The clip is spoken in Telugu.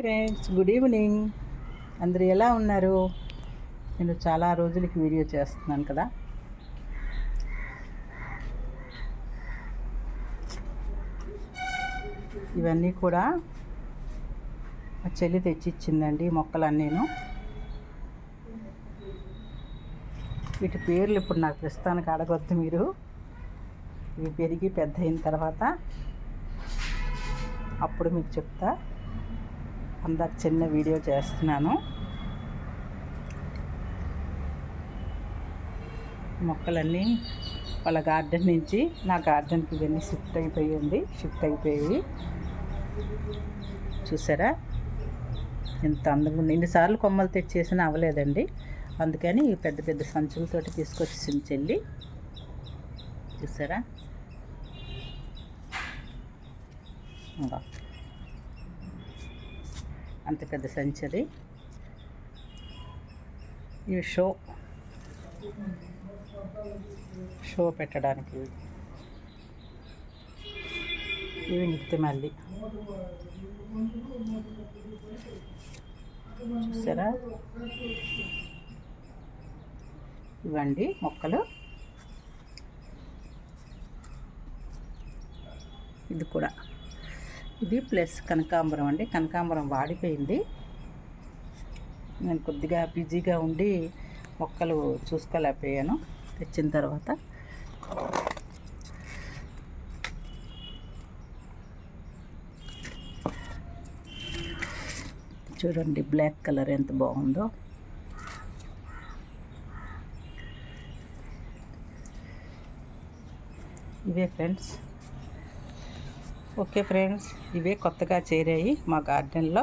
Friends good evening. అందరు ఎలా ఉన్నారు? నేను చాలా రోజులకి వీడియో చేస్తున్నాను కదా. ఇవన్నీ కూడా మా చెల్లి తెచ్చిచ్చిందండి మొక్కలన్నీను వీటి పేర్లు ఇప్పుడు నాకు ప్రస్తుతానికి అడగొద్దు మీరు. ఇవి పెరిగి పెద్ద అయిన తర్వాత అప్పుడు మీకు చెప్తా. అందాక చిన్న వీడియో చేస్తున్నాను. మొక్కలన్నీ వాళ్ళ గార్డెన్ నుంచి నా గార్డెన్కి ఇవన్నీ షిఫ్ట్ అయిపోయింది షిఫ్ట్ అయిపోయి. చూసారా? ఎంత అందంగా ఉంది. ఎన్నిసార్లు కొమ్మలు తెచ్చేసినా అవ్వలేదండి. అందుకని పెద్ద పెద్ద సంచులతోటి తీసుకొచ్చేసింది చెల్లి. చూసారా? అంత పెద్ద సంచి ఇవి షో. షో పెట్టడానికి. ఇవి. ఇవి నిత్య మళ్ళీ. చూసారా? ఇవ్వండి మొక్కలు. ఇది కూడా. ఇది ప్లస్ కనకాంబరం అండి. కనకాంబరం వాడిపోయింది. నేను కొద్దిగా బిజీగా ఉండి మొక్కలు చూసుకోలేకపోయాను. తెచ్చిన తర్వాత. చూడండి బ్లాక్ కలర్ ఎంత బాగుందో. ఇవే ఫ్రెండ్స్. ఓకే ఫ్రెండ్స్ ఇవే కొత్తగా చేరాయి మా గార్డెన్లో.